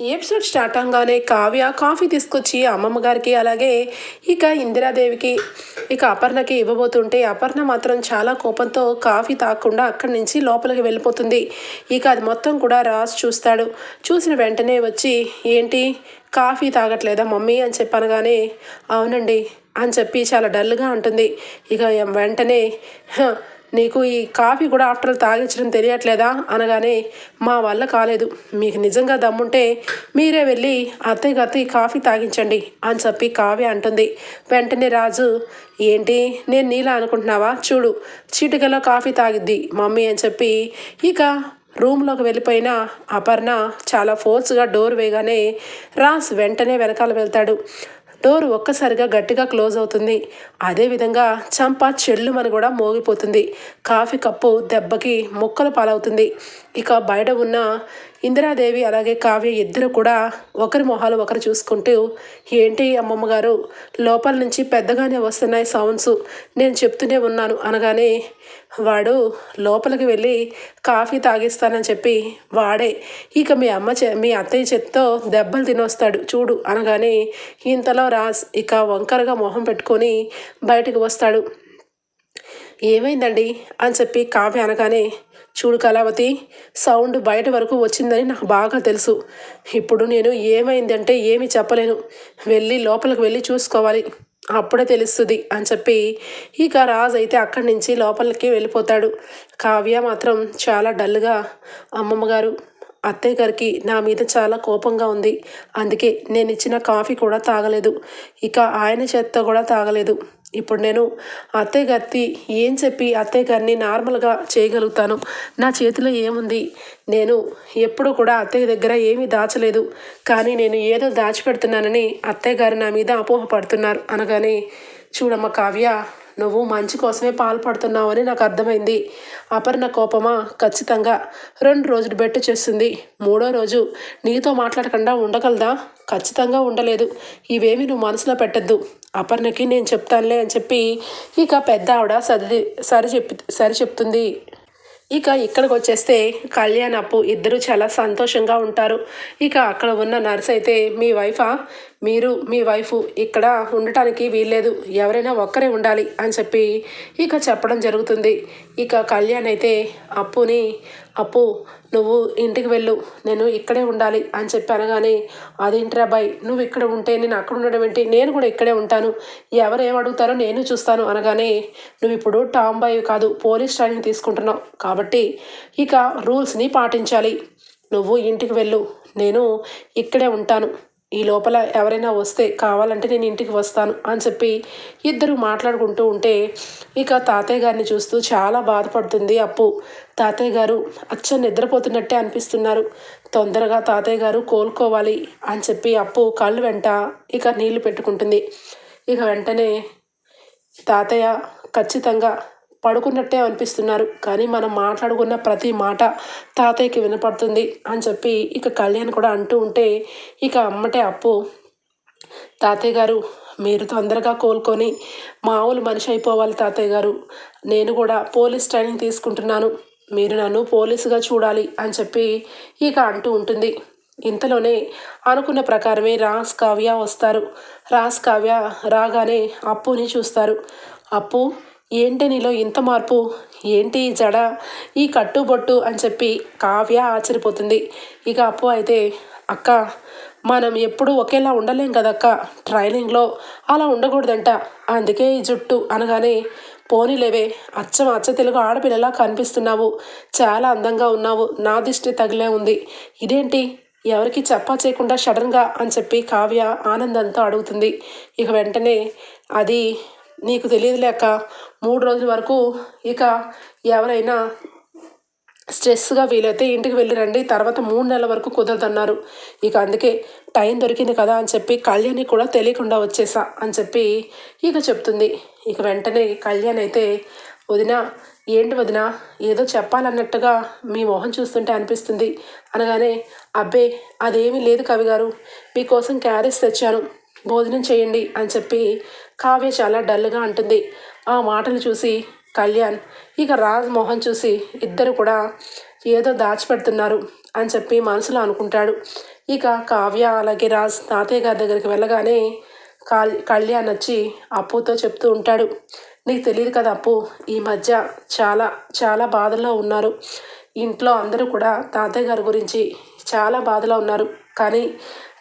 Episode start అవగానే Kavya coffee తీసుకొచ్చి అమ్మమ్మ గారికి అలాగే ఇక ఇందిరాదేవికి ఇక అపర్ణకి ఇవ్వబోతుంటే అపర్ణ మాత్రం చాలా కోపంతో కాఫీ తాగకుండా అక్కడి నుంచి లోపలికి వెళ్ళిపోతుంది. ఇక అది మొత్తం కూడా రాసి చూస్తాడు. చూసిన వెంటనే వచ్చి ఏంటి? కాఫీ తాగట్లేదా మమ్మీ? అని చెప్పనగానే అవునండి అని చెప్పి చాలా డల్గా ఉంటుంది ఇక వెంటనే "హ, నీకు ఈ కాఫీ కూడా ఆఫ్టర్ తాగించడం తెలియట్లేదా? అనగానే మా వల్ల కాలేదు. మీకు నిజంగా దమ్ముంటే మీరే వెళ్ళి అత్తయ్య గారితో ఈ కాఫీ తాగించండి అని చెప్పి కావ్య అంటుంది. వెంటనే రాజు ఏంటి? నేను నీలా అనుకుంటున్నావా? చూడు చీటికలో కాఫీ తాగిద్ది మమ్మీ అని చెప్పి. ఇక రూమ్లోకి వెళ్ళిపోయిన అపర్ణ చాలా ఫోర్స్గా డోర్ వేయగానే రాజ్ వెంటనే వెనకాల వెళ్తాడు. డోర్ ఒక్కసారిగా గట్టిగా క్లోజ్ అవుతుంది. అదేవిధంగా చంప చెల్లుమని కూడా మోగిపోతుంది. కాఫీ కప్పు దెబ్బకి ముక్కలు పాలవుతుంది. ఇక బయట ఉన్న ఇందిరాదేవి అలాగే కావ్య ఇద్దరు కూడా ఒకరి మొహాలు ఒకరు చూసుకుంటూ ఏంటి అమ్మమ్మ గారు? లోపల నుంచి పెద్దగానే వస్తున్నాయి సౌండ్స్. నేను చెప్తూనే ఉన్నాను అనగానే వాడు లోపలికి వెళ్ళి కాఫీ తాగిస్తానని చెప్పి వాడే. ఇక మీ అమ్మ చే మీ అత్తయ్య చేత్తో దెబ్బలు తినొస్తాడు చూడు అనగానే ఇంతలో రాజ్ ఇక వంకరగా మొహం పెట్టుకొని బయటకు వస్తాడు. ఏమైందండి? అని చెప్పి కావ్య అనగానే చూడు కళావతి సౌండ్ బయట వరకు వచ్చిందని నాకు బాగా తెలుసు. ఇప్పుడు నేను ఏమైందంటే ఏమీ చెప్పలేను. వెళ్ళి లోపలికి వెళ్ళి చూసుకోవాలి. అప్పుడే తెలుస్తుంది అని చెప్పి ఇక రాజు అయితే అక్కడి నుంచి లోపలికి వెళ్ళిపోతాడు. కావ్య మాత్రం చాలా డల్గా అమ్మమ్మ గారు అత్తయ్య గారికి నా మీద చాలా కోపంగా ఉంది. అందుకే నేను ఇచ్చిన కాఫీ కూడా తాగలేదు. ఇక ఆయన చేత్తో కూడా తాగలేదు. ఇప్పుడు నేను అత్తయ్య గారికి ఏం చెప్పి అత్తయ్య గారిని నార్మల్గా చేయగలుగుతాను? నా చేతిలో ఏముంది? నేను ఎప్పుడూ కూడా అత్తయ్య దగ్గర ఏమీ దాచలేదు. కానీ నేను ఏదో దాచిపెడుతున్నానని అత్తయ్య గారు నా మీద అపోహపడుతున్నారు అనగానే చూడమ్మ కావ్య నువ్వు మంచి కోసమే పాల్పడుతున్నావని నాకు అర్థమైంది. అపర్ణ కోపమా? ఖచ్చితంగా. రెండు రోజులు బెట్టు చేస్తుంది. మూడో రోజు నీతో మాట్లాడకుండా ఉండగలదా? ఖచ్చితంగా ఉండలేదు. ఇవేమి నువ్వు మనసులో పెట్టద్దు. అపర్ణకి నేను చెప్తానులే అని చెప్పి ఇక పెద్ద ఆవిడ సరి సరి చెప్పి సరి చెప్తుంది. ఇక ఇక్కడికి వచ్చేస్తే కళ్యాణ్ అప్పు ఇద్దరు చాలా సంతోషంగా ఉంటారు. ఇక అక్కడ ఉన్న నర్స్ అయితే మీ వైఫా? మీరు మీ వైఫ్ ఇక్కడ ఉండటానికి వీల్లేదు. ఎవరైనా ఒక్కరే ఉండాలి అని చెప్పి ఇక చెప్పడం జరుగుతుంది. ఇక కళ్యాణ్ అయితే అప్పుని అప్పు నువ్వు ఇంటికి వెళ్ళు నేను ఇక్కడే ఉండాలి అని చెప్పి అనగానే అదేంట్రా బాయ్ నువ్వు ఇక్కడ ఉంటే నేను అక్కడ ఉండడం ఏంటి? నేను కూడా ఇక్కడే ఉంటాను. ఎవరు ఏం అడుగుతారో నేను చూస్తాను అనగానే నువ్వు ఇప్పుడు టామ్ బాయ్ కాదు పోలీస్ ట్రైనింగ్ తీసుకుంటున్నావు కాబట్టి ఇక రూల్స్ని పాటించాలి. నువ్వు ఇంటికి వెళ్ళు నేను ఇక్కడే ఉంటాను. ఈ లోపల ఎవరైనా వస్తే కావాలంటే నేను ఇంటికి వస్తాను అని చెప్పి ఇద్దరు మాట్లాడుకుంటూ ఉంటే ఇక తాతయ్య గారిని చూస్తూ చాలా బాధపడుతుంది అప్పు. తాతయ్య గారు అచ్చ నిద్రపోతున్నట్టే అనిపిస్తున్నారు. తొందరగా తాతయ్య గారు కోలుకోవాలి అని చెప్పి అప్పు కళ్ళు వెంట ఇక నీళ్ళు పెట్టుకుంటుంది. ఇక వెంటనే తాతయ్య ఖచ్చితంగా పడుకున్నట్టే అనిపిస్తున్నారు. కానీ మనం మాట్లాడుకున్న ప్రతి మాట తాతయ్యకి వినపడుతుంది అని చెప్పి ఇక కళ్యాణ్ కూడా అంటూ ఉంటే ఇక అమ్మటే అప్పు. తాతయ్య గారు మీరు తొందరగా కోలుకొని మామూలు మనిషి అయిపోవాలి తాతయ్య గారు. నేను కూడా పోలీస్ ట్రైనింగ్ తీసుకుంటున్నాను. మీరు నన్ను పోలీసుగా చూడాలి అని చెప్పి ఇక అంటూ ఉంటుంది. ఇంతలోనే అనుకున్న ప్రకారమే రాస్ కావ్య వస్తారు. రాస్ కావ్య రాగానే అప్పుని చూస్తారు. అప్పు ఏంటి నీలో ఇంత మార్పు? ఏంటి ఈ జడ? ఈ కట్టుబొట్టు? అని చెప్పి కావ్య ఆశ్చర్యపోతుంది. ఇక అప్పు అయితే అక్క మనం ఎప్పుడూ ఒకేలా ఉండలేం కదక్క? ట్రైనింగ్లో అలా ఉండకూడదంట. అందుకే ఈ జుట్టు అనగానే పోనీలేవే అచ్చం అచ్చ తెలుగు ఆడపిల్లలా కనిపిస్తున్నావు. చాలా అందంగా ఉన్నావు. నా దిష్టి తగిలే ఉంది. ఇదేంటి? ఎవరికి చెప్పా చేయకుండా సడన్గా? అని చెప్పి కావ్య ఆనందంతో అడుగుతుంది. ఇక వెంటనే అది నీకు తెలియదులేక మూడు రోజుల వరకు ఇక ఎవరైనా స్ట్రెస్గా వీలైతే ఇంటికి వెళ్ళి రండి. తర్వాత మూడు నెలల వరకు కుదరదన్నారు. ఇక అందుకే టైం దొరికింది కదా అని చెప్పి కళ్యాణి కూడా తెలియకుండా వచ్చేసా అని చెప్పి ఇక చెప్తుంది. ఇక వెంటనే కళ్యాణ్ అయితే వదిన ఏంటి వదిన? ఏదో చెప్పాలన్నట్టుగా మీ మొహం చూస్తుంటే అనిపిస్తుంది. అనగానే అబ్బే అదేమీ లేదు కవి గారు. మీకోసం క్యారేజ్ తెచ్చాను. భోజనం చేయండి అని చెప్పి కావ్య చాలా డల్గా అంటుంది. ఆ మాటలు చూసి కళ్యాణ్ ఇక రాజ్ మోహన్ చూసి ఇద్దరు కూడా ఏదో దాచిపెడుతున్నారు అని చెప్పి మనసులో అనుకుంటాడు. ఇక కావ్య అలాగే రాజ్ తాతయ్య గారి దగ్గరికి వెళ్ళగానే కాల్ కళ్యాణ్ వచ్చి అప్పుతో చెప్తూ ఉంటాడు. నీకు తెలియదు కదా అప్పు ఈ మధ్య చాలా చాలా బాధల్లో ఉన్నారు. ఇంట్లో అందరూ కూడా తాతయ్య గారి గురించి చాలా బాధలో ఉన్నారు. కానీ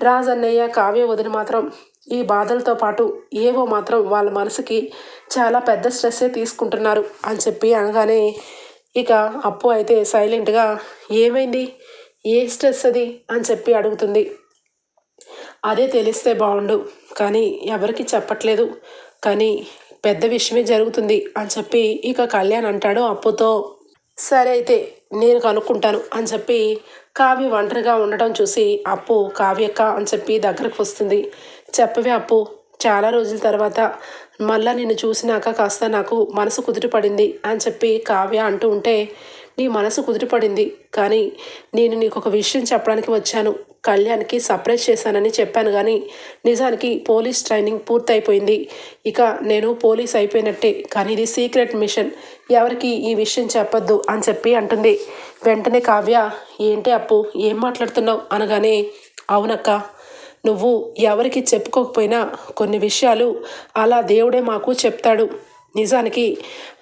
రాజ్ అన్నయ్య కావ్య వదిన మాత్రం ఈ బాధలతో పాటు ఏవో మాత్రం వాళ్ళ మనసుకి చాలా పెద్ద స్ట్రెస్సే తీసుకుంటున్నారు అని చెప్పి అనగానే ఇక అప్పు అయితే సైలెంట్గా ఏమైంది? ఏ స్ట్రెస్ అది? అని చెప్పి అడుగుతుంది. అదే తెలిస్తే బాగుండు కానీ ఎవరికి చెప్పట్లేదు. కానీ పెద్ద విషయమే జరుగుతుంది అని చెప్పి ఇక కళ్యాణ్ అంటాడు అప్పుతో. సరే అయితే నేను కనుక్కుంటాను అని చెప్పి కావ్య ఒంటరిగా ఉండటం చూసి అప్పు కావ్యక్క అని చెప్పి దగ్గరకు వస్తుంది. చెప్పవే అప్పు. చాలా రోజుల తర్వాత మళ్ళా నిన్ను చూసినాక కాస్త నాకు మనసు కుదుటపడింది అని చెప్పి కావ్య అంటూ ఉంటే నీ మనసు కుదుటపడింది కానీ నేను నీకు ఒక విషయం చెప్పడానికి వచ్చాను. కళ్యాణ్కి సపరేట్ చేశానని చెప్పాను కానీ నిజానికి పోలీస్ ట్రైనింగ్ పూర్తయిపోయింది. ఇక నేను పోలీస్ అయిపోయినట్టే కానీ ఇది సీక్రెట్ మిషన్. ఎవరికి ఈ విషయం చెప్పొద్దు అని చెప్పి అంటుంది. వెంటనే కావ్య ఏంటి అప్పు? ఏం మాట్లాడుతున్నావు? అనగానే అవునక్క. నువ్వు ఎవరికి చెప్పుకోకపోయినా కొన్ని విషయాలు అలా దేవుడే మాకు చెప్తాడు. నిజానికి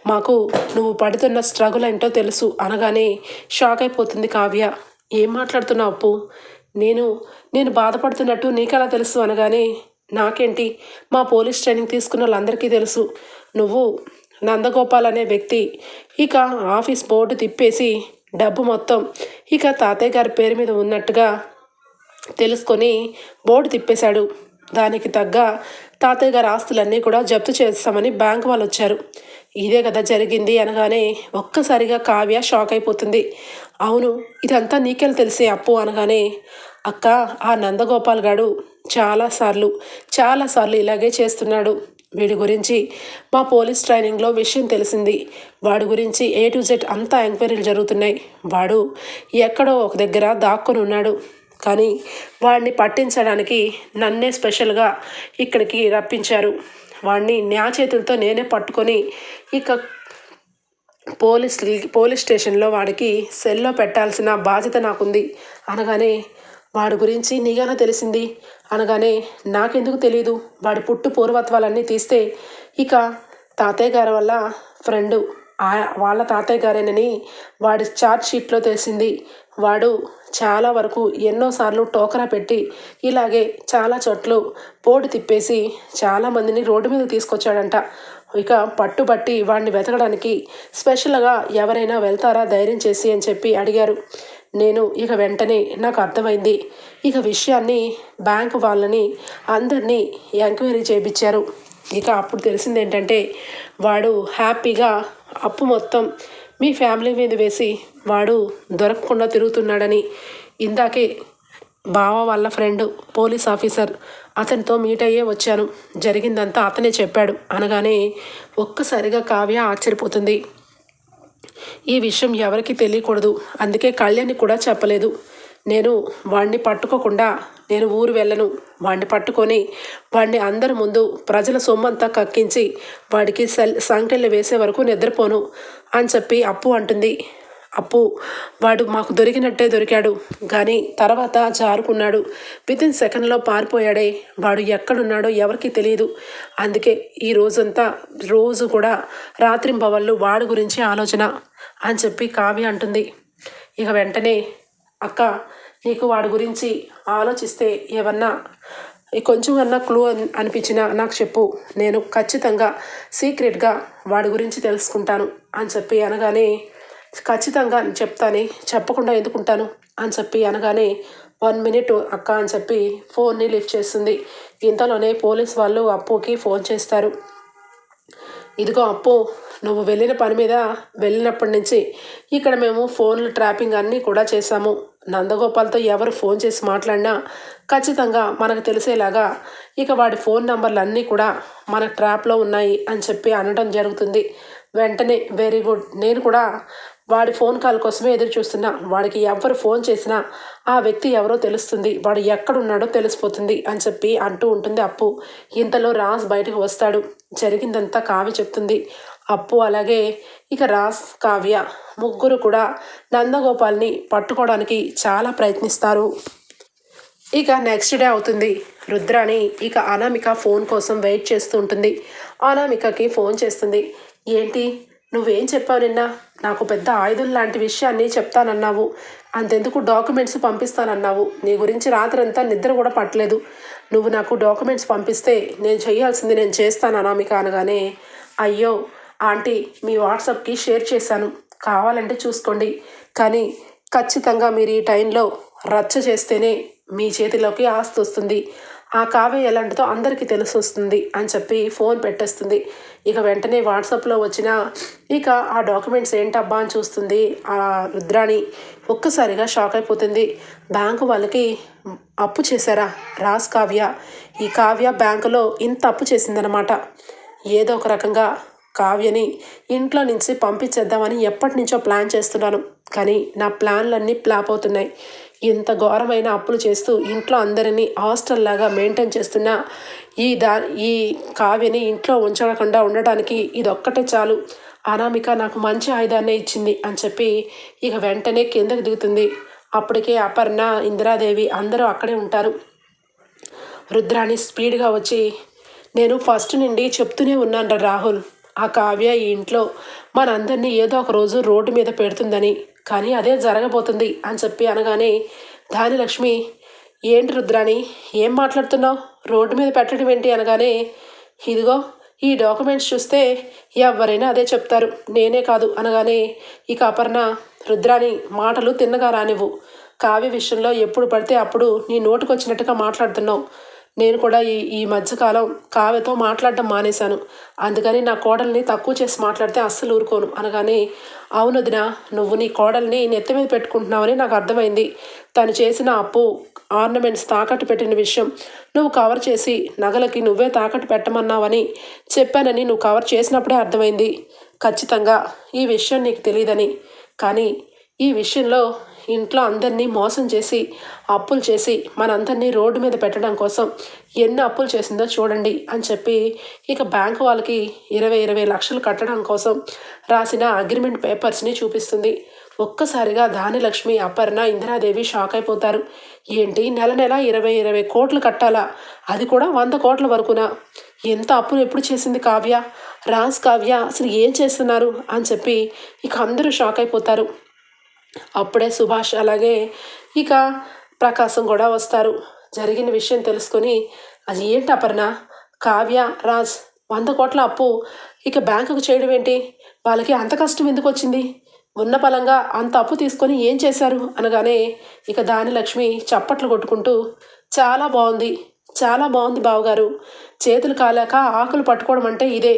మాకు నువ్వు పడుతున్న స్ట్రగుల్ ఏంటో తెలుసు అనగానే షాక్ అయిపోతుంది కావ్య. ఏం మాట్లాడుతున్నావు అప్పు? నేను నేను బాధపడుతున్నట్టు నీకెలా తెలుసు అనగానే నాకేంటి? మా పోలీస్ ట్రైనింగ్ తీసుకున్న వాళ్ళందరికీ తెలుసు. నువ్వు నందగోపాల్ అనే వ్యక్తి. ఇక ఆఫీస్ బోర్డు తిప్పేసి డబ్బు మొత్తం ఇక తాతయ్య గారి పేరు మీద ఉన్నట్టుగా తెలుసుకొని బోర్డు తిప్పేశాడు. దానికి తగ్గ తాతయ్య గారి ఆస్తులన్నీ కూడా జప్తు చేస్తామని బ్యాంక్ వాళ్ళు వచ్చారు. ఇదే కదా జరిగింది అనగానే ఒక్కసారిగా కావ్య షాక్ అయిపోతుంది. అవును ఇదంతా నీకెళ్ళి తెలిసే అప్పు అనగానే అక్క ఆ నందగోపాల్ గారు చాలాసార్లు చాలాసార్లు ఇలాగే చేస్తున్నాడు. వీడి గురించి మా పోలీస్ ట్రైనింగ్లో విషయం తెలిసింది. వాడి గురించి ఏ టు జెడ్ అంతా ఎంక్వైరీలు జరుగుతున్నాయి. వాడు ఎక్కడో ఒక దగ్గర దాక్కొని ఉన్నాడు కానీ వాడిని పట్టించడానికి నన్నే స్పెషల్గా ఇక్కడికి రప్పించారు. వాడిని న్యా చేతులతో నేనే పట్టుకొని ఇక పోలీస్ పోలీస్ స్టేషన్లో వాడికి సెల్లో పెట్టాల్సిన బాధ్యత నాకుంది. అనగానే వాడి గురించి నీగానే తెలిసింది? అనగానే నాకెందుకు తెలియదు వాడి పుట్టు పూర్వత్వాలన్నీ తీస్తే ఇక తాతయ్య గారి వల్ల ఫ్రెండు వాళ్ళ తాతయ్య గారేనని వాడి ఛార్జ్ షీట్లో తెలిసింది. వాడు చాలా వరకు ఎన్నోసార్లు టోకరా పెట్టి ఇలాగే చాలా చోట్లు బోర్డు తిప్పేసి చాలామందిని రోడ్డు మీద తీసుకొచ్చాడంట. ఇక పట్టుబట్టి వాడిని వెతకడానికి స్పెషల్గా ఎవరైనా వెళ్తారా ధైర్యం చేసి అని చెప్పి అడిగారు. నేను ఇక వెంటనే నాకు అర్థమైంది. ఇక విషయాన్ని బ్యాంక్ వాళ్ళని అందరినీ ఎంక్వైరీ చేయించారు ఇక అప్పుడు తెలిసింది ఏంటంటే వాడు హ్యాపీగా అప్పు మొత్తం మీ ఫ్యామిలీ మీద వేసి వాడు దొరకకుండా తిరుగుతున్నాడని ఇందాకే బావ వాళ్ళ ఫ్రెండ్ పోలీస్ ఆఫీసర్ అతనితో మీట్ అయ్యే వచ్చాను. జరిగిందంతా అతనే చెప్పాడు. అనగానే ఒక్కసారిగా కావ్య ఆశ్చర్యపోతుంది. ఈ విషయం ఎవరికి తెలియకూడదు. అందుకే కళ్యాణి కూడా చెప్పలేదు. నేను వాడిని పట్టుకోకుండా నేను ఊరు వెళ్ళను. వాడిని పట్టుకొని వాడిని అందరి ముందు ప్రజల సొమ్మంతా కక్కించి వాడికి సెల్ సంకెళ్ళు వేసే వరకు నిద్రపోను అని చెప్పి అప్పు అంటుంది. అప్పు వాడు మాకు దొరికినట్టే దొరికాడు. కానీ తర్వాత జారుకున్నాడు. వితిన్ సెకండ్లో పారిపోయాడే. వాడు ఎక్కడున్నాడో ఎవరికి తెలియదు అందుకే ఈ రోజంతా రోజు కూడా రాత్రింబవళ్ళు వాడి గురించి ఆలోచన అని చెప్పి కావ్య అంటుంది. ఇక వెంటనే అక్క నీకు వాడి గురించి ఆలోచిస్తే ఏమన్నా కొంచెం అన్నా క్లూ అనిపించినా నాకు చెప్పు. నేను ఖచ్చితంగా సీక్రెట్గా వాడి గురించి తెలుసుకుంటాను అని చెప్పి అనగానే ఖచ్చితంగా చెప్తాను చెప్పకుండా ఎందుకుంటాను అని చెప్పి అనగానే వన్ మినిట్ అక్క అని చెప్పి ఫోన్ని లిఫ్ట్ చేస్తుంది. ఇంతలోనే పోలీస్ వాళ్ళు అప్పుకి ఫోన్ చేస్తారు. ఇదిగో అప్పు నువ్వు వెళ్ళిన పని మీద వెళ్ళినప్పటి నుంచి ఇక్కడ మేము ఫోన్లు ట్రాపింగ్ అన్నీ కూడా చేశాము. నందగోపాల్తో ఎవరు ఫోన్ చేసి మాట్లాడినా ఖచ్చితంగా మనకు తెలిసేలాగా ఇక వాడి ఫోన్ నంబర్లు అన్నీ కూడా మన ట్రాప్లో ఉన్నాయి అని చెప్పి అనడం జరుగుతుంది. వెంటనే వెరీ గుడ్ నేను కూడా వాడి ఫోన్ కాల్ కోసమే ఎదురు చూస్తున్నా. వాడికి ఎవరు ఫోన్ చేసినా ఆ వ్యక్తి ఎవరో తెలుస్తుంది. వాడు ఎక్కడున్నాడో తెలిసిపోతుంది అని చెప్పి అంటూ ఉంటుంది అప్పు. ఇంతలో రాజ్ బయటకు వస్తాడు. జరిగిందంతా కావ్య చెప్తుంది. అప్పు అలాగే ఇక రాస్ కావ్య ముగ్గురు కూడా నందగోపాల్ని పట్టుకోవడానికి చాలా ప్రయత్నిస్తారు. ఇక నెక్స్ట్ డే అవుతుంది. రుద్రాణి ఇక అనామిక ఫోన్ కోసం వెయిట్ చేస్తూ ఉంటుంది. అనామికకి ఫోన్ చేస్తుంది. ఏంటి? నువ్వేం చెప్పావు నిన్న? నాకు పెద్ద ఆయుధం లాంటి విషయాన్ని చెప్తానన్నావు. అంతెందుకు డాక్యుమెంట్స్ పంపిస్తానన్నావు. నీ గురించి రాత్రంతా నిద్ర కూడా పట్టలేదు. నువ్వు నాకు డాక్యుమెంట్స్ పంపిస్తే నేను చేయాల్సింది నేను చేస్తాను అనామిక అనగానే అయ్యో ఆంటీ మీ వాట్సాప్కి షేర్ చేశాను. కావాలంటే చూసుకోండి. కానీ ఖచ్చితంగా మీరు ఈ టైంలో రచ్చ చేస్తేనే మీ చేతిలోకి ఆస్తి వస్తుంది. ఆ కావ్య ఎలాంటిదో అందరికీ తెలిసి వస్తుంది అని చెప్పి ఫోన్ పెట్టేస్తుంది. ఇక వెంటనే వాట్సాప్లో వచ్చిన ఇక ఆ డాక్యుమెంట్స్ ఏంటబ్బా అని చూస్తుంది ఆ రుద్రాణి ఒక్కసారిగా షాక్ అయిపోతుంది. బ్యాంకు వాళ్ళకి అప్పు చేశారా? రాస్ కావ్య. ఈ కావ్య బ్యాంకులో ఇంత అప్పు చేసిందనమాట ఏదో ఒక రకంగా కావ్యని ఇంట్లో నుంచి పంపించేద్దామని ఎప్పటి నుంచో ప్లాన్ చేస్తున్నాను. కానీ నా ప్లాన్లన్నీ ప్లాప్ అవుతున్నాయి. ఇంత ఘోరమైన అప్పులు చేస్తూ ఇంట్లో అందరినీ హాస్టల్ లాగా మెయింటైన్ చేస్తున్న ఈ దా ఈ కావ్యని ఇంట్లో ఉంచకుండా ఉండటానికి ఇది ఒక్కటే చాలు. అనామిక నాకు మంచి ఆయుధాన్నే ఇచ్చింది అని చెప్పి ఇక వెంటనే కిందకు దిగుతుంది. అప్పటికే అపర్ణ ఇందిరాదేవి అందరూ అక్కడే ఉంటారు. రుద్రాణి స్పీడ్గా వచ్చి నేను ఫస్ట్ నుండి చెప్తూనే ఉన్నాను రాహుల్. ఆ కావ్య ఈ ఇంట్లో మనందరినీ ఏదో ఒక రోజు రోడ్డు మీద పెడుతుందని కానీ అదే జరగబోతుంది అని చెప్పి అనగానే దాని లక్ష్మి ఏంటి రుద్రాణి ఏం మాట్లాడుతున్నావు? రోడ్డు మీద పెట్టడం ఏంటి? అనగానే ఇదిగో ఈ డాక్యుమెంట్స్ చూస్తే ఎవరైనా అదే చెప్తారు. నేనే కాదు. అనగానే ఇక అపర్ణ రుద్రాణి మాటలు తిన్నగా రానివ్వు. కావ్య విషయంలో ఎప్పుడు పడితే అప్పుడు నీ నోటుకొచ్చినట్టుగా మాట్లాడుతున్నావు. నేను కూడా ఈ ఈ మధ్యకాలం కావ్యతో మాట్లాడడం మానేశాను. అందుకని నా కోడల్ని తక్కువ చేసి మాట్లాడితే అస్సలు ఊరుకోను. అనగానే అవునదిన నువ్వు నీ కోడల్ని నెత్తి మీద పెట్టుకుంటున్నావని నాకు అర్థమైంది. తను చేసిన అప్పు ఆర్నమెంట్స్ తాకట్టు పెట్టిన విషయం నువ్వు కవర్ చేసి నగలకి నువ్వే తాకట్టు పెట్టమన్నావని చెప్పానని నువ్వు కవర్ చేసినప్పుడే అర్థమైంది. ఖచ్చితంగా ఈ విషయం నీకు తెలియదని. కానీ ఈ విషయంలో ఇంట్లో అందరినీ మోసం చేసి అప్పులు చేసి మనందరినీ రోడ్డు మీద పెట్టడం కోసం ఎన్ని అప్పులు చేసిందో చూడండి అని చెప్పి ఇక బ్యాంకు వాళ్ళకి ఇరవై ఇరవై లక్షలు కట్టడం కోసం రాసిన అగ్రిమెంట్ పేపర్స్ని చూపిస్తుంది. ఒక్కసారిగా ధానిలక్ష్మి అపర్ణ ఇందిరాదేవి షాక్ అయిపోతారు. ఏంటి నెల నెల ఇరవై ఇరవై కోట్లు కట్టాలా? అది కూడా వంద కోట్ల వరకునా? ఎంత అప్పులు ఎప్పుడు చేసింది కావ్య? రాజ్ కావ్య అసలు ఏం చేస్తున్నారు? అని చెప్పి ఇక అందరూ షాక్ అయిపోతారు. అప్పుడే సుభాష్ అలాగే ఇక ప్రకాశం కూడా వస్తారు. జరిగిన విషయం తెలుసుకొని అది ఏంటి అపర్ణ? కావ్య రాజ్ వంద కోట్ల అప్పు. ఇక బ్యాంకుకు చేయడం ఏంటి? వాళ్ళకి అంత కష్టం ఎందుకు వచ్చింది? ఉన్న పలంగా అంత అప్పు తీసుకొని ఏం చేశారు? అనగానే ఇక దాని లక్ష్మి చప్పట్లు కొట్టుకుంటూ చాలా బాగుంది చాలా బాగుంది బావగారు. చేతులు కాలేక ఆకులు పట్టుకోవడం అంటే ఇదే.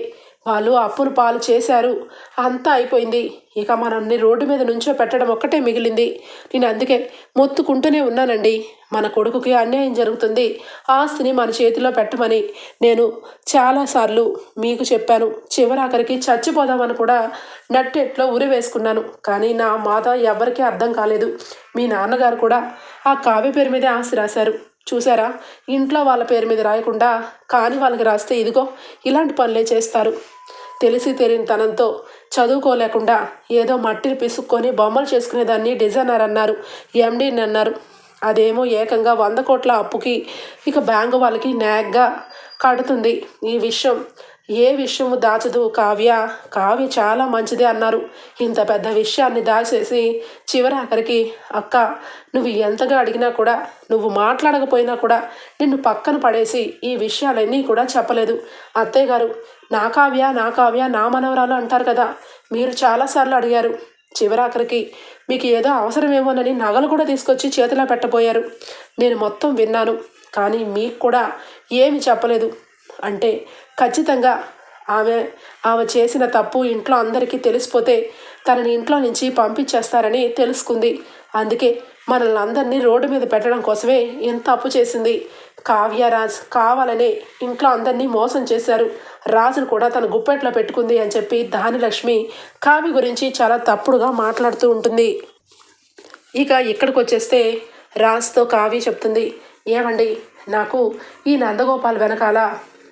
వాళ్ళు అప్పులు పాలు చేశారు. అంతా అయిపోయింది. ఇక మనల్ని రోడ్డు మీద నుంచో పెట్టడం ఒక్కటే మిగిలింది. నేను అందుకే మొత్తుకుంటూనే ఉన్నానండి. మన కొడుకుకి అన్యాయం జరుగుతుంది. ఆస్తిని మన చేతిలో పెట్టమని నేను చాలాసార్లు మీకు చెప్పాను. చివరాఖరికి చచ్చిపోదామని కూడా నట్టెట్లో ఉరి వేసుకున్నాను. కానీ నా మాత ఎవరికీ అర్థం కాలేదు. మీ నాన్నగారు కూడా ఆ కావ్య పేరు మీదే ఆస్తి రాశారు. చూసారా? ఇంట్లో వాళ్ళ పేరు మీద రాయకుండా కాని వాళ్ళకి రాస్తే ఇదిగో ఇలాంటి పనులే చేస్తారు. తెలిసి తెలియని తనంతో చదువుకోలేకుండా ఏదో మట్టిని పిసుక్కొని బొమ్మలు చేసుకునేదాన్ని డిజైనర్ అన్నారు ఎండీని అన్నారు. అదేమో ఏకంగా వంద కోట్ల అప్పుకి ఇక బ్యాంకు వాళ్ళకి నేగ్గా కడుతుంది. ఈ విషయం ఏ విషయము దాచదు కావ్య? కావ్య చాలా మంచిదే అన్నారు. ఇంత పెద్ద విషయాన్ని దాచేసి చివరాఖరికి అక్క నువ్వు ఎంతగా అడిగినా కూడా నువ్వు మాట్లాడకపోయినా కూడా నిన్ను పక్కన పడేసి ఈ విషయాలన్నీ కూడా చెప్పలేదు. అత్తయ్య గారు నా కావ్య నా కావ్య నా మనవరాలు అంటారు కదా మీరు చాలాసార్లు అడిగారు. చివరాఖరికి మీకు ఏదో అవసరమేమోనని నగలు కూడా తీసుకొచ్చి చేతిలో పెట్టబోయారు. నేను మొత్తం విన్నాను కానీ మీకు కూడా ఏమి చెప్పలేదు. అంటే ఖచ్చితంగా ఆమె ఆమె చేసిన తప్పు ఇంట్లో అందరికీ తెలిసిపోతే తనని ఇంట్లో నుంచి పంపించేస్తారని తెలుసుకుంది. అందుకే మనల్ని అందరినీ రోడ్డు మీద పెట్టడం కోసమే ఎంత అప్పు చేసింది. కావ్యరాజ్ కావాలనే ఇంట్లో అందరినీ మోసం చేశారు. రాజును కూడా తన గుప్పెట్లో పెట్టుకుంది అని చెప్పి దానిలక్ష్మి కావ్య గురించి చాలా తప్పుడుగా మాట్లాడుతూ ఉంటుంది. ఇక ఇక్కడికి వచ్చేస్తే రాజ్తో కావ్య చెప్తుంది ఏమండి నాకు ఈ నందగోపాల్ వెనకాల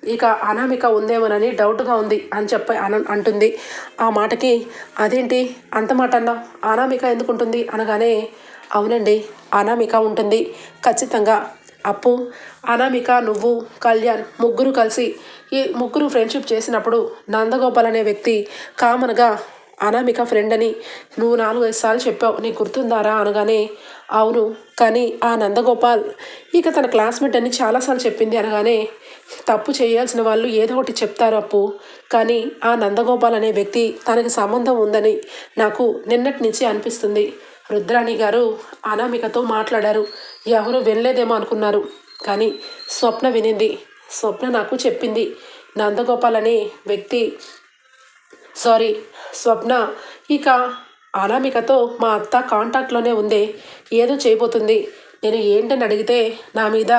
ఇక అనామిక ఉందేమోనని డౌట్గా ఉంది అని చెప్పి అన అంటుంది. ఆ మాటకి అదేంటి? అంత మాట అన్నావు. అనామిక ఎందుకు ఉంటుంది అనగానే అవునండి అనామిక ఉంటుంది. ఖచ్చితంగా. అప్పు. అనామిక నువ్వు కళ్యాణ్ ముగ్గురు కలిసి ఈ ముగ్గురు ఫ్రెండ్షిప్ చేసినప్పుడు నందగోపాల్ అనే వ్యక్తి కామన్గా అనామిక ఫ్రెండ్ అని నువ్వు నాలుగైదు సార్లు చెప్పావు. నీకు గుర్తుందారా? అనగానే అవును కానీ ఆ నందగోపాల్ ఇక తన క్లాస్మేట్ అని చాలాసార్లు చెప్పింది అనగానే తప్పు చేయాల్సిన వాళ్ళు ఏదో ఒకటి చెప్తారు అప్పు కానీ ఆ నందగోపాల్ అనే వ్యక్తి తనకి సంబంధం ఉందని నాకు నిన్నటి నుంచి అనిపిస్తుంది. రుద్రాణి గారు అనామికతో మాట్లాడారు. ఎవరు వినలేదేమో అనుకున్నారు కానీ స్వప్న వినింది. స్వప్న నాకు చెప్పింది నందగోపాల్ అనే వ్యక్తి సారీ స్వప్న ఇక అనామికతో మా అత్త కాంటాక్ట్లోనే ఉంది. ఏదో చేయబోతుంది. నేను ఏంటని అడిగితే నా మీద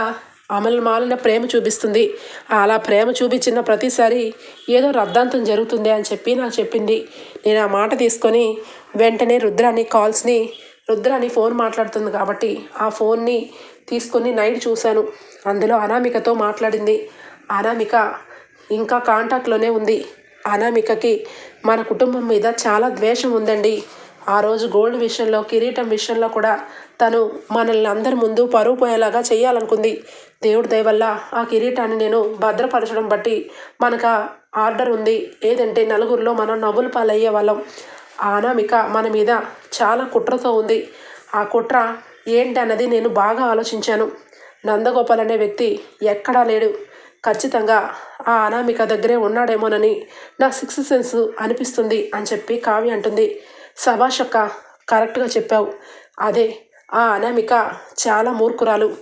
అమలమాలిన ప్రేమ చూపిస్తుంది. అలా ప్రేమ చూపించిన ప్రతిసారి ఏదో రద్దాంతం జరుగుతుంది అని చెప్పి నాకు చెప్పింది. నేను ఆ మాట తీసుకొని వెంటనే రుద్రాని కాల్స్ని రుద్రాని ఫోన్ మాట్లాడుతుంది కాబట్టి ఆ ఫోన్ని తీసుకొని నైట్ చూశాను. అందులో అనామికతో మాట్లాడింది. అనామిక ఇంకా కాంటాక్ట్లోనే ఉంది. అనామికకి మన కుటుంబం మీద చాలా ద్వేషం ఉందండి. ఆ రోజు గోల్డ్ విషయంలో కిరీటం విషయంలో కూడా తను మనల్ని అందరి ముందు పరువు పోయేలాగా చేయాలనుకుంది. దేవుడి దయవల్ల ఆ కిరీటాన్ని నేను భద్రపరచడం బట్టి మనకు ఆర్డర్ ఉంది. ఏదంటే నలుగురిలో మనం నవ్వులు పాలయ్యే వాళ్ళం. ఆ అనామిక మన మీద చాలా కుట్రతో ఉంది. ఆ కుట్ర ఏంటి అన్నది నేను బాగా ఆలోచించాను. నందగోపాల్ అనే వ్యక్తి ఎక్కడా లేడు. ఖచ్చితంగా ఆ అనామిక దగ్గరే ఉన్నాడేమోనని నా సిక్స్ సెన్స్ అనిపిస్తుంది అని చెప్పి కావ్య అంటుంది. సభాషక్క కరెక్ట్గా చెప్పావు. అదే ఆ అనామిక చాలా మూర్ఖురాలు.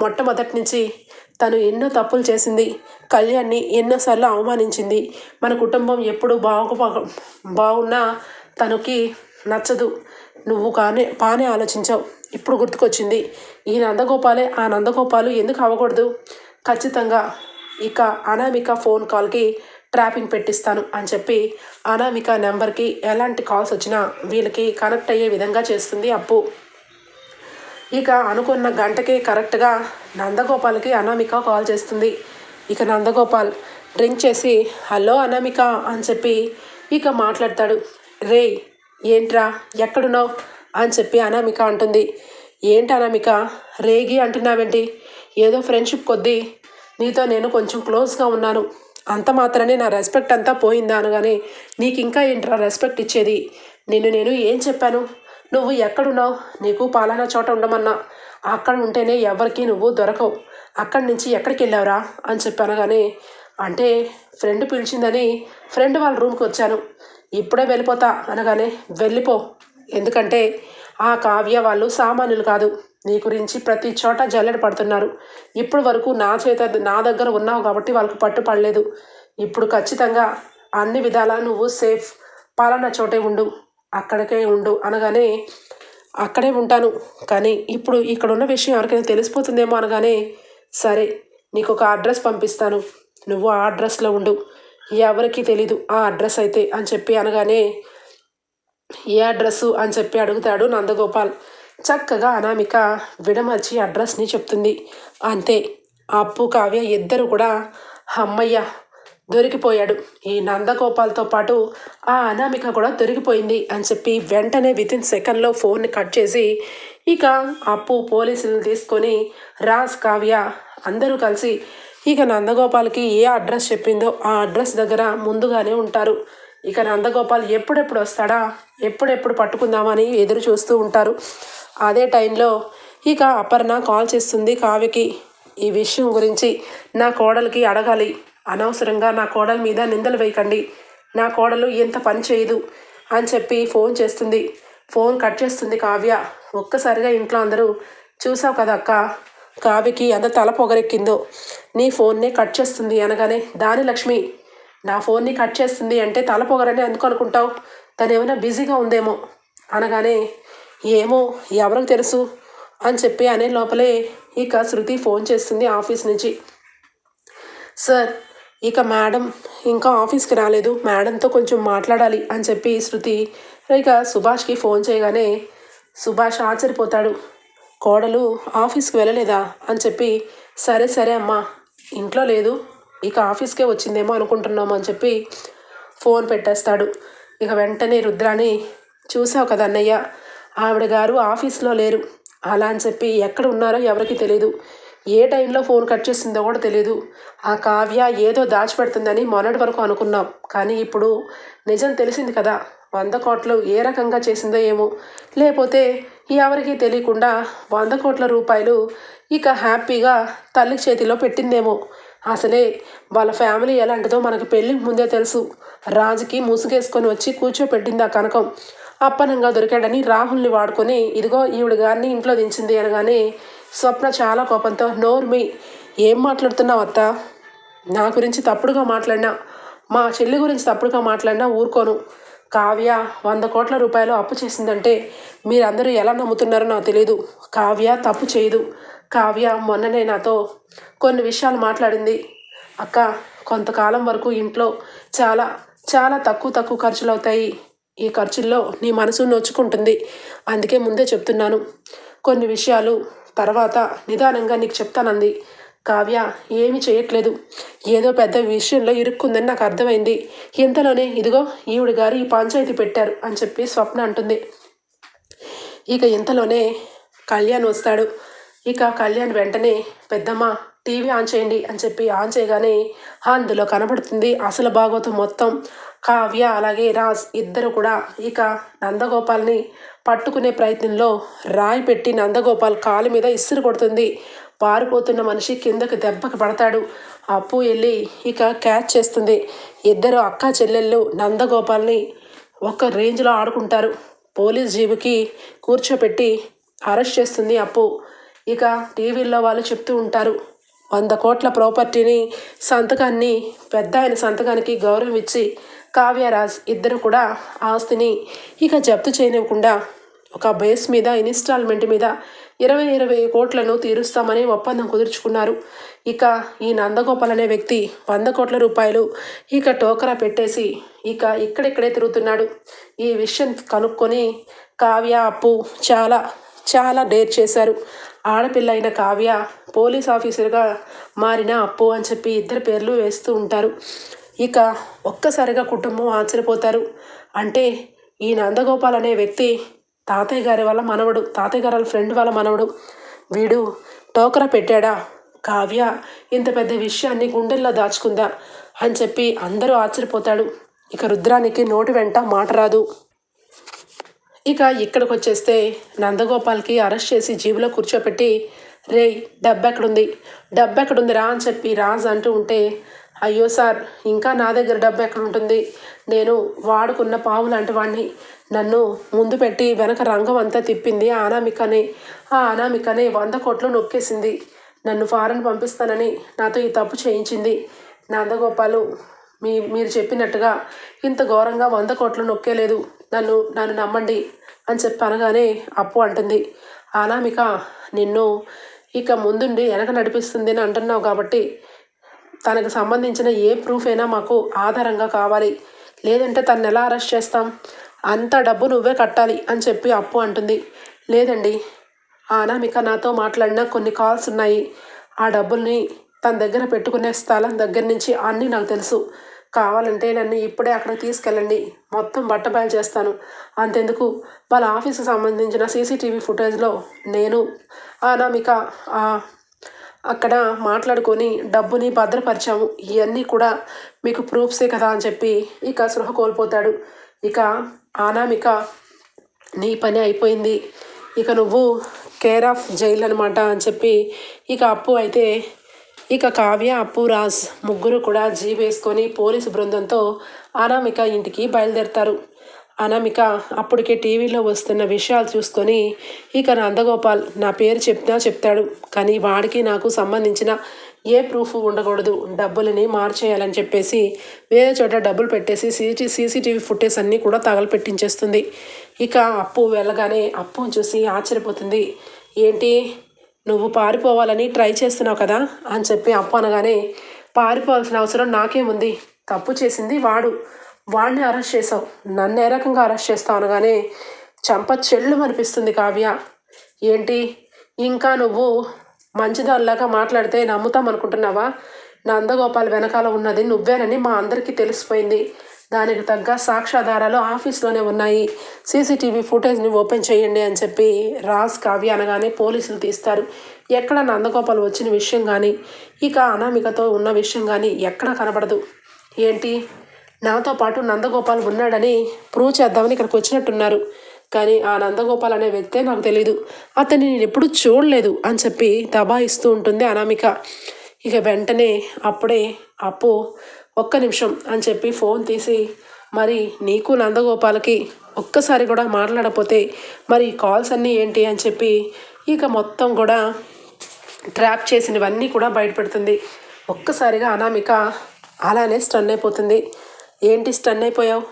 మొట్టమొదటి నుంచి తను ఎన్నో తప్పులు చేసింది కళ్యాణ్ని ఎన్నోసార్లు అవమానించింది. మన కుటుంబం ఎప్పుడు బాగు బాగున్నా తనకి నచ్చదు. నువ్వు కానీ బాగానే ఆలోచించావు. ఇప్పుడు గుర్తుకొచ్చింది ఈ నందగోపాలే ఆ నందగోపాలు ఎందుకు అవ్వకూడదు? ఖచ్చితంగా ఇక అనామిక ఫోన్ కాల్కి ట్రాపింగ్ పెట్టిస్తాను అని చెప్పి అనామిక నెంబర్కి ఎలాంటి కాల్స్ వచ్చినా వీళ్ళకి కనెక్ట్ అయ్యే విధంగా చేస్తుంది అప్పు. ఇక అనుకున్న గంటకి కరెక్ట్గా నందగోపాల్కి అనామిక కాల్ చేస్తుంది. ఇక నందగోపాల్ డ్రింక్ చేసి హలో అనామిక అని చెప్పి ఇక మాట్లాడతాడు. రే ఏంట్రా ఎక్కడున్నావు? అని చెప్పి అనామిక అంటుంది. ఏంటి అనామిక రేగి అంటున్నావేంటి? ఏదో ఫ్రెండ్షిప్ కొద్దీ నీతో నేను కొంచెం క్లోజ్గా ఉన్నాను. అంత మాత్రమే నా రెస్పెక్ట్ అంతా పోయిందా అనగానే నీకు ఇంకా ఏంట్రా రెస్పెక్ట్ ఇచ్చేది? నిన్ను నేను ఏం చెప్పాను? నువ్వు ఎక్కడున్నావు? నీకు పాలనా చోట ఉండమన్నా. అక్కడ ఉంటేనే ఎవరికి నువ్వు దొరకవు. అక్కడి నుంచి ఎక్కడికి వెళ్ళావురా? అని చెప్పాను కానీ అంటే ఫ్రెండ్ పిలిచిందని ఫ్రెండ్ వాళ్ళ రూమ్కి వచ్చాను. ఇప్పుడే వెళ్ళిపోతా అనగానే వెళ్ళిపో. ఎందుకంటే ఆ కావ్య వాళ్ళు సామాన్యులు కాదు. నీ గురించి ప్రతి చోట జల్లెడ పడుతున్నారు. ఇప్పుడు వరకు నా చేత నా దగ్గర ఉన్నావు కాబట్టి వాళ్ళకు పట్టుపడలేదు ఇప్పుడు ఖచ్చితంగా అన్ని విధాలా నువ్వు సేఫ్. పాలన చోటే ఉండు. అక్కడికే ఉండు అనగానే అక్కడే ఉంటాను. కానీ ఇప్పుడు ఇక్కడ ఉన్న విషయం ఎవరికైనా తెలిసిపోతుందేమో అనగానే సరే నీకు ఒక అడ్రస్ పంపిస్తాను. నువ్వు ఆ అడ్రస్లో ఉండు. ఎవరికీ తెలీదు ఆ అడ్రస్ అయితే అని చెప్పి అనగానే ఏ అడ్రస్సు అని చెప్పి అడుగుతాడు నందగోపాల్. చక్కగా అనామిక విడమర్చి అడ్రస్ని చెప్తుంది. అంతే. అప్పు కావ్య ఇద్దరు కూడా అమ్మయ్య దొరికిపోయాడు. ఈ నందగోపాల్తో పాటు ఆ అనామిక కూడా దొరికిపోయింది అని చెప్పి వెంటనే వితిన్ సెకండ్లో ఫోన్ని కట్ చేసి ఇక అప్పు పోలీసులను తీసుకొని రాజ్ కావ్య అందరూ కలిసి ఇక నందగోపాల్కి ఏ అడ్రస్ చెప్పిందో ఆ అడ్రస్ దగ్గర ముందుగానే ఉంటారు. ఇక నందగోపాల్ ఎప్పుడెప్పుడు వస్తాడా? ఎప్పుడెప్పుడు పట్టుకుందామని ఎదురు చూస్తూ ఉంటారు. అదే టైంలో ఇక అపర్ణ కాల్ చేస్తుంది కావ్యకి. ఈ విషయం గురించి నా కోడలికి అడగాలి. అనవసరంగా నా కోడల మీద నిందలు వేయకండి. నా కోడలు ఎంత పని చేయదు అని చెప్పి ఫోన్ చేస్తుంది. ఫోన్ కట్ చేస్తుంది కావ్య. ఒక్కసారిగా ఇంట్లో అందరూ చూసావు కదా అక్క కావ్యకి ఎంత తల పొగరెక్కిందో. నీ ఫోన్నే కట్ చేస్తుంది అనగానే దాని లక్ష్మి నా ఫోన్ని కట్ చేస్తుంది అంటే తల పొగరని ఎందుకు అనుకుంటావు? తను ఏమైనా బిజీగా ఉందేమో? అనగానే ఏమో ఎవరికి తెలుసు? అని చెప్పి అనే లోపలే ఇక శృతి ఫోన్ చేస్తుంది ఆఫీస్ నుంచి. సార్ ఇక మేడం ఇంకా ఆఫీస్కి రాలేదు. మేడంతో కొంచెం మాట్లాడాలి అని చెప్పి శృతి ఇక సుభాష్కి ఫోన్ చేయగానే సుభాష్ ఆశ్చర్యపోతాడు. కోడలు ఆఫీస్కి వెళ్ళలేదా? అని చెప్పి సరే సరే అమ్మా ఇంట్లో లేదు. ఇక ఆఫీస్కే వచ్చిందేమో అనుకుంటున్నాము అని చెప్పి ఫోన్ పెట్టేస్తాడు. ఇక వెంటనే రుద్రాని చూసావు కదా అన్నయ్య ఆవిడ గారు ఆఫీస్లో లేరు. అలా అని చెప్పి ఎక్కడ ఉన్నారో ఎవరికి తెలియదు ఏ టైంలో ఫోన్ కట్ చేసిందో కూడా తెలియదు ఆ కావ్య ఏదో దాచిపెడుతుందని మొన్నటి వరకు అనుకున్నాం. కానీ ఇప్పుడు నిజం తెలిసింది కదా వంద కోట్లు ఏ రకంగా చేసిందో ఏమో. లేకపోతే ఎవరికీ తెలియకుండా వంద కోట్ల రూపాయలు ఇక హ్యాపీగా తల్లి చేతిలో పెట్టిందేమో. అసలే వాళ్ళ ఫ్యామిలీ ఎలాంటిదో మనకు పెళ్ళికి ముందే తెలుసు. రాజుకి ముసుగేసుకొని వచ్చి కూర్చోపెట్టింది ఆ కనకం. అప్పనంగా దొరికాడని రాహుల్ని వాడుకొని ఇదిగో ఈవిడ గారిని ఇంట్లో దించింది అనగానే స్వప్న చాలా కోపంతో నోర్మి ఏం మాట్లాడుతున్నావు అత్త? నా గురించి తప్పుడుగా మాట్లాడినా మా చెల్లి గురించి తప్పుడుగా మాట్లాడినా ఊరుకోను. కావ్య వంద కోట్ల రూపాయలు అప్పు చేసిందంటే మీరందరూ ఎలా నమ్ముతున్నారో నాకు తెలియదు కావ్య తప్పు చేయదు. కావ్య మొన్ననే నాతో కొన్ని విషయాలు మాట్లాడింది. అక్క కొంతకాలం వరకు ఇంట్లో చాలా చాలా తక్కువ తక్కువ ఖర్చులు అవుతాయి ఈ ఖర్చుల్లో నీ మనసు నొచ్చుకుంటుంది. అందుకే ముందే చెప్తున్నాను. కొన్ని విషయాలు తర్వాత నిదానంగా నీకు చెప్తానంది. కావ్య ఏమి చేయట్లేదు. ఏదో పెద్ద విషయంలో ఇరుక్కుందని నాకు అర్థమైంది. ఇంతలోనే ఇదిగో ఈవిడ గారు ఈ పంచాయతీ పెట్టారు అని చెప్పి స్వప్న అంటుంది. ఇక ఇంతలోనే కళ్యాణ్ వస్తాడు. ఇక కళ్యాణ్ వెంటనే పెద్దమ్మ టీవీ ఆన్ చేయండి అని చెప్పి ఆన్ చేయగానే అందులో కనబడుతుంది అసలు భాగవతం మొత్తం. కావ్య అలాగే రాజ్ ఇద్దరు కూడా. ఇక నందగోపాల్ని పట్టుకునే ప్రయత్నంలో రాయి పెట్టి నందగోపాల్ కాలు మీద ఇసురు కొడుతుంది. పారిపోతున్న మనిషి కిందకి దెబ్బకి పడతాడు. అప్పు వెళ్ళి ఇక క్యాచ్ చేస్తుంది. ఇద్దరు అక్క చెల్లెళ్ళు నందగోపాల్ని ఒక రేంజ్లో ఆడుకుంటారు. పోలీస్ జీబుకి కూర్చోపెట్టి అరెస్ట్ చేస్తుంది అప్పు. ఇక టీవీల్లో వాళ్ళు చెప్తూ ఉంటారు వంద కోట్ల ప్రాపర్టీని సంతకాన్ని పెద్ద ఆయన సంతకానికి గౌరవం ఇచ్చి కావ్యరాజ్ ఇద్దరు కూడా ఆస్తిని ఇక జప్తు చేయనివ్వకుండా ఒక బేస్ మీద ఇన్స్టాల్మెంట్ మీద ఇరవై ఇరవై కోట్లను తీరుస్తామని ఒప్పందం కుదుర్చుకున్నారు. ఇక ఈ నందగోపాల్ అనే వ్యక్తి వంద కోట్ల రూపాయలు ఇక టోకరా పెట్టేసి ఇక ఇక్కడిక్కడే తిరుగుతున్నాడు. ఈ విషయం కనుక్కొని కావ్య అప్పు చాలా చాలా డేర్ చేశారు. ఆడపిల్ల అయిన కావ్య పోలీస్ ఆఫీసర్గా మారిన అప్పు అని చెప్పి ఇద్దరు పేర్లు వేస్తూ ఉంటారు. ఇక ఒక్కసారిగా కుటుంబం ఆశ్చర్యపోతారు. అంటే ఈ నందగోపాల్ అనే వ్యక్తి తాతయ్య గారి వాళ్ళ మనవడు తాతయ్య గారి వాళ్ళ ఫ్రెండ్ వాళ్ళ మనవడు. వీడు టోకరా పెట్టాడా? కావ్య ఇంత పెద్ద విషయాన్ని గుండెల్లో దాచుకుందా? అని చెప్పి అందరూ ఆశ్చర్యపోతాడు ఇక రుద్రానికి నోటి వెంట మాట రాదు. ఇక ఇక్కడికి వచ్చేస్తే నందగోపాల్కి అరెస్ట్ చేసి జీబులో కూర్చోపెట్టి రే డబ్బెక్కడుంది? ఎక్కడుంది రా అని చెప్పి రాజు అంటూ ఉంటే అయ్యో సార్ ఇంకా నా దగ్గర డబ్బు ఎక్కడ ఉంటుంది నేను వాడుకున్న పావు లాంటి వాడిని నన్ను ముందు పెట్టి వెనక రంగం అంతా తిప్పింది ఆ అనామికనే. ఆ అనామికనే వంద కోట్లు నొక్కేసింది. నన్ను ఫారెన్ పంపిస్తానని నాతో ఈ తప్పు చేయించింది. నందగోపాలు మీ మీరు చెప్పినట్టుగా ఇంత ఘోరంగా వంద కోట్లు నొక్కేలేదు. నన్ను నన్ను నమ్మండి అని చెప్పి అనగానే అప్పు అంటుంది. అనామిక నిన్ను ఇక ముందుండి వెనక నడిపిస్తుంది అని అంటున్నావు కాబట్టి తనకు సంబంధించిన ఏ ప్రూఫ్ అయినా మాకు ఆధారంగా కావాలి. లేదంటే తను ఎలా అరెస్ట్ చేస్తాం? అంత డబ్బు నువ్వే కట్టాలి అని చెప్పి అప్పు అంటుంది. లేదండి ఆ అనామిక నాతో మాట్లాడిన కొన్ని కాల్స్ ఉన్నాయి. ఆ డబ్బుల్ని తన దగ్గర పెట్టుకునే స్థలం దగ్గర నుంచి అన్నీ నాకు తెలుసు. కావాలంటే నన్ను ఇప్పుడే అక్కడ తీసుకెళ్ళండి. మొత్తం బట్టబయలు చేస్తాను. అంతెందుకు? వాళ్ళ ఆఫీస్కి సంబంధించిన సీసీటీవీ ఫుటేజ్లో నేను అనామిక అక్కడ మాట్లాడుకొని డబ్బుని భద్రపరిచాము. ఇవన్నీ కూడా మీకు ప్రూఫ్సే కదా అని చెప్పి ఇక సృహ కోల్పోతాడు. ఇక అనామిక నీ పని అయిపోయింది. ఇక నువ్వు కేర్ ఆఫ్ జైల్ అనమాట అని చెప్పి ఇక అప్పు అయితే ఇక కావ్య అప్పు రాజ్ ముగ్గురు కూడా జీప్ వేసుకొని పోలీసు బృందంతో అనామిక ఇంటికి బయలుదేరుతారు. అనామిక అప్పటికే టీవీలో వస్తున్న విషయాలు చూసుకొని ఇక నందగోపాల్ నా పేరు చెప్తా చెప్తాడు కానీ వాడికి నాకు సంబంధించిన ఏ ప్రూఫ్ ఉండకూడదు డబ్బులని మార్చేయాలని చెప్పేసి వేరే చోట డబ్బులు పెట్టేసి సీసీ సీసీటీవీ ఫుటేజ్ అన్నీ కూడా తగలపెట్టించేస్తుంది. ఇక అప్పు వెళ్ళగానే అప్పును చూసి ఆశ్చర్యపోతుంది. ఏంటి నువ్వు పారిపోవాలని ట్రై చేస్తున్నావు కదా అని చెప్పి అప్పు అనగానే పారిపోవాల్సిన అవసరం నాకేముంది? తప్పు చేసింది వాడు. వాడిని అరెస్ట్ చేసావు నన్ను ఏ రకంగా అరెస్ట్ చేస్తావు? అనగానే చంప చెల్లు అనిపిస్తుంది కావ్య. ఏంటి? ఇంకా నువ్వు మంచిదానిలాగా మాట్లాడితే నమ్ముతాం అనుకుంటున్నావా నందగోపాల్ వెనకాల ఉన్నది నువ్వేనని మా అందరికీ తెలిసిపోయింది. దానికి తగ్గ సాక్ష్యాధారాలు ఆఫీస్లోనే ఉన్నాయి. సీసీటీవీ ఫుటేజ్ని ఓపెన్ చేయండి అని చెప్పి రాజ్ కావ్య అనగానే పోలీసులు తీస్తారు. ఎక్కడ నందగోపాల్ వచ్చిన విషయం కానీ ఇక అనామికతో ఉన్న విషయం కానీ ఎక్కడ కనబడదు. ఏంటి? నాతో పాటు నందగోపాల్ ఉన్నాడని ప్రూవ్ చేద్దామని ఇక్కడికి వచ్చినట్టున్నారు. కానీ ఆ నందగోపాల్ అనే వ్యక్తే నాకు తెలియదు అతన్ని నేను ఎప్పుడు చూడలేదు అని చెప్పి దబాయిస్తూ ఉంటుంది అనామిక. ఇక వెంటనే అప్పుడే అప్పు ఒక్క నిమిషం అని చెప్పి ఫోన్ తీసి మరి నీకు నందగోపాలకి ఒక్కసారి కూడా మాట్లాడపోతే మరి కాల్స్ అన్నీ ఏంటి? అని చెప్పి ఇక మొత్తం కూడా ట్రాప్ చేసినవన్నీ కూడా బయటపెడుతుంది. ఒక్కసారిగా అనామిక అలానే స్టన్ అయిపోతుంది. ఏంటి స్టన్ అయిపోయావు?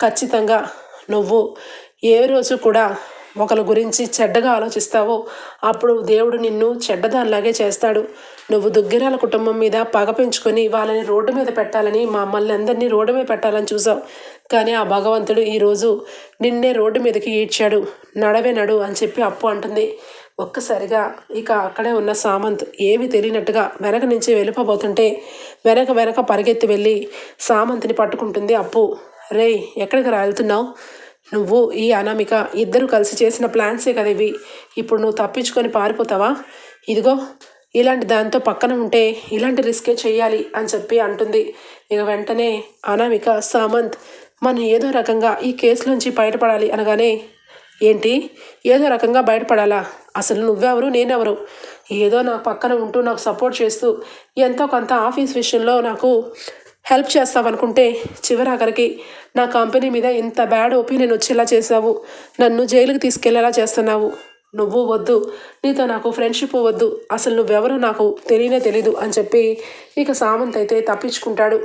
ఖచ్చితంగా నువ్వు ఏ రోజు కూడా ఒకరి గురించి చెడ్డగా ఆలోచిస్తావో అప్పుడు దేవుడు నిన్ను చెడ్డదానిలాగే చేస్తాడు. నువ్వు దుగ్గిరాల కుటుంబం మీద పగ పెంచుకొని వాళ్ళని రోడ్డు మీద పెట్టాలని మమ్మల్ని అందరినీ రోడ్డు మీద పెట్టాలని చూసావు కానీ ఆ భగవంతుడు ఈరోజు నిన్నే రోడ్డు మీదకి ఈడ్చాడు. నడవే నడు అని చెప్పి అప్పు అంటుంది. ఒక్కసారిగా ఇక అక్కడే ఉన్న సామంత్ ఏమి తెలియనట్టుగా వెనక నుంచి వెళ్ళిపోబోతుంటే వెనక వెనక పరిగెత్తి వెళ్ళి సామంత్ని పట్టుకుంటుంది అప్పు. రేయ్ ఎక్కడికి రాలుతున్నావు నువ్వు ఈ అనామిక ఇద్దరు కలిసి చేసిన ప్లాన్సే కదా ఇవి. ఇప్పుడు నువ్వు తప్పించుకొని పారిపోతావా? ఇదిగో ఇలాంటి దాంతో పక్కన ఉంటే ఇలాంటి రిస్కే చేయాలి అని చెప్పి అంటుంది. ఇక వెంటనే అనామిక సామంత్ మనం ఏదో రకంగా ఈ కేసులోంచి బయటపడాలి అనగానే ఏంటి? ఏదో రకంగా బయటపడాలా? అసలు నువ్వెవరు? నేనెవరు? ఏదో నా పక్కన ఉంటూ నాకు సపోర్ట్ చేస్తూ ఎంతో కొంత ఆఫీస్ విషయంలో నాకు హెల్ప్ చేస్తావనుకుంటే చివరాఖరికి నా కంపెనీ మీద ఇంత బ్యాడ్ ఒపీనియన్ వచ్చేలా చేసావు నన్ను జైలుకి తీసుకెళ్ళేలా చేస్తున్నావు. నువ్వు వద్దు. నీతో నాకు ఫ్రెండ్షిప్ వద్దు. అసలు నువ్వెవరో నాకు తెలియనే తెలీదు అని చెప్పి ఇక సామంత్ అయితే తప్పించుకుంటాడు.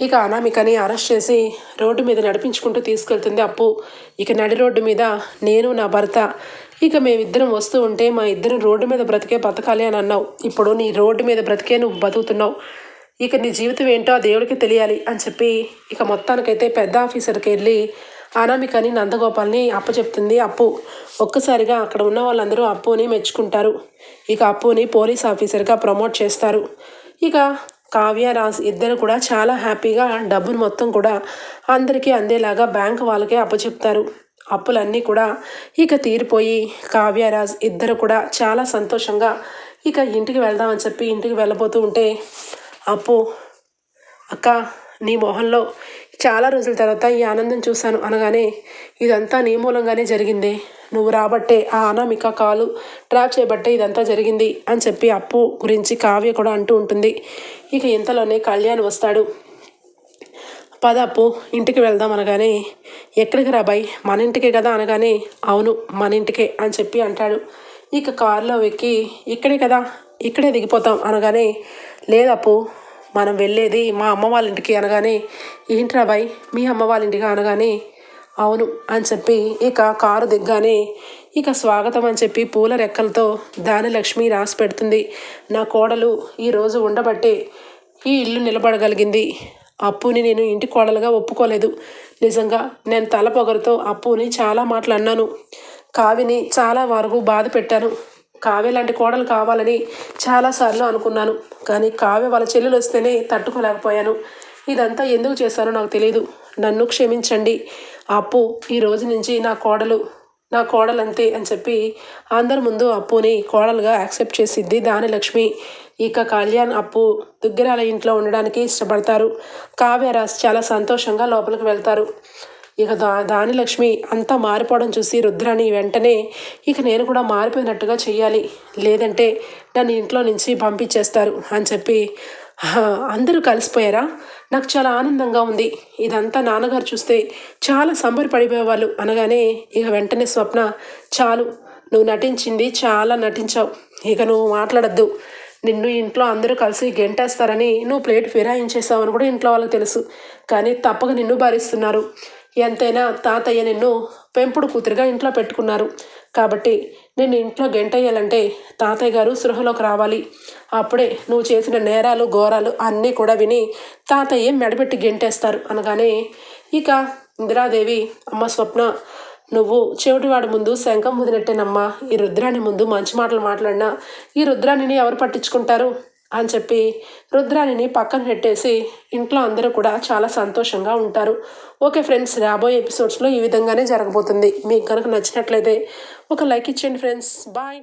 ఇక అనామికని అరెస్ట్ చేసి రోడ్డు మీద నడిపించుకుంటూ తీసుకెళ్తుంది అప్పు. ఇక నడి రోడ్డు మీద నేను నా భర్త. ఇక మేమిద్దరం వస్తూ ఉంటే మా ఇద్దరం రోడ్డు మీద బ్రతికే బతకాలి అని అన్నావు. ఇప్పుడు నీ రోడ్డు మీద బ్రతికే నువ్వు బతుకుతున్నావు. ఇక నీ జీవితం ఏంటో ఆ దేవుడికి తెలియాలి అని చెప్పి ఇక మొత్తానికైతే పెద్ద ఆఫీసర్కి వెళ్ళి అనామికని నందగోపాల్ని అప్పచెప్తుంది అప్పు. ఒక్కసారిగా అక్కడ ఉన్న వాళ్ళందరూ అప్పుని మెచ్చుకుంటారు. ఇక అప్పుని పోలీస్ ఆఫీసర్గా ప్రమోట్ చేస్తారు. ఇక కావ్య రాజ్ ఇద్దరు కూడా చాలా హ్యాపీగా డబ్బును మొత్తం కూడా అందరికీ అందేలాగా బ్యాంక్ వాళ్ళకే అప్పచెప్తారు. అప్పులన్నీ కూడా ఇక తీరిపోయి కావ్యరాజ్ ఇద్దరు కూడా చాలా సంతోషంగా ఇక ఇంటికి వెళ్దామని చెప్పి ఇంటికి వెళ్ళబోతూ ఉంటే అప్పు అక్క నీ మొహంలో చాలా రోజుల తర్వాత ఈ ఆనందం చూశాను అనగానే ఇదంతా నీ మూలంగానే జరిగింది. నువ్వు రాబట్టే ఆ అనామిక కాలు ట్రాప్ చేయబట్టే ఇదంతా జరిగింది అని చెప్పి అప్పు గురించి కావ్య కూడా అంటూ ఉంటుంది. ఇక ఇంతలోనే కళ్యాణ్ వస్తాడు. పద అప్పు ఇంటికి వెళ్దాం అనగానే ఎక్కడికి రాబాయ్ మన ఇంటికే కదా అనగానే అవును మన ఇంటికే అని చెప్పి అంటాడు. ఇక కారులో ఎక్కి ఇక్కడే కదా ఇక్కడే దిగిపోతాం అనగానే లేదప్పు మనం వెళ్ళేది మా అమ్మ వాళ్ళ ఇంటికి అనగానే ఏంట్రా బాయ్ మీ అమ్మ వాళ్ళ ఇంటికి అనగానే అవును అని చెప్పి ఇక కారు దిగ్గానే ఇక స్వాగతం అని చెప్పి పూల రెక్కలతో దానిలక్ష్మి రాసి పెడుతుంది. నా కోడలు ఈరోజు ఉండబట్టే ఈ ఇల్లు నిలబడగలిగింది. అప్పుని నేను ఇంటి కోడలుగా ఒప్పుకోలేదు. నిజంగా నేను తల పొగరుతో అప్పుని చాలా మాటలు అన్నాను. కావిని చాలా వరకు బాధ పెట్టాను కావ్య లాంటి కోడలు కావాలని చాలాసార్లు అనుకున్నాను. కానీ కావ్య వాళ్ళ చెల్లెలు వస్తేనే తట్టుకోలేకపోయాను. ఇదంతా ఎందుకు చేశానో నాకు తెలియదు నన్ను క్షమించండి. అప్పు ఈ రోజు నుంచి నా కోడలు నా కోడలు అంతే అని చెప్పి అందరి ముందు అప్పుని కోడలుగా యాక్సెప్ట్ చేసిద్ది దానిలక్ష్మి. ఇక కళ్యాణ్ అప్పు దుగ్గరాల ఇంట్లో ఉండడానికి ఇష్టపడతారు. కావ్యరాజ్ చాలా సంతోషంగా లోపలికి వెళ్తారు. ఇక దా దానిలక్ష్మి అంతా మారిపోవడం చూసి రుద్రాని వెంటనే ఇక నేను కూడా మారిపోయినట్టుగా చేయాలి లేదంటే నన్ను ఇంట్లో నుంచి పంపించేస్తారు అని చెప్పి అందరూ కలిసిపోయారా? నాకు చాలా ఆనందంగా ఉంది. ఇదంతా నాన్నగారు చూస్తే చాలా సంబరపడిపోయేవాళ్ళు. అనగానే ఇక వెంటనే స్వప్న చాలు నువ్వు నటించింది చాలా నటించావు. ఇక నువ్వు మాట్లాడద్దు. నిన్ను ఇంట్లో అందరూ కలిసి గెంటేస్తారని నువ్వు ప్లేట్ ఫిరాయించేసావని కూడా ఇంట్లో వాళ్ళకి తెలుసు. కానీ తప్పక నిన్ను భరిస్తున్నారు ఎంతైనా తాతయ్య నిన్ను పెంపుడు కూతురుగా ఇంట్లో పెట్టుకున్నారు. కాబట్టి నేను ఇంట్లో గెంటయ్యాలంటే తాతయ్య గారు సృహలోకి రావాలి. అప్పుడే నువ్వు చేసిన నేరాలు ఘోరాలు అన్నీ కూడా విని తాతయ్య మెడబెట్టి గెంటేస్తారు అనగానే ఇక ఇందిరాదేవి అమ్మ స్వప్న నువ్వు చెవిటివాడి ముందు శంఖం ముదినట్టేనమ్మా ఈ రుద్రాణి ముందు మంచి మాటలు మాట్లాడినా ఈ రుద్రాణిని ఎవరు పట్టించుకుంటారు? అని చెప్పి రుద్రాణిని పక్కన పెట్టేసి ఇంట్లో అందరూ కూడా చాలా సంతోషంగా ఉంటారు. ఓకే ఫ్రెండ్స్ రాబోయే ఎపిసోడ్స్లో ఈ విధంగానే జరగబోతుంది. మీకు కనుక నచ్చినట్లయితే ఒక లైక్ ఇచ్చేయండి ఫ్రెండ్స్. బాయ్.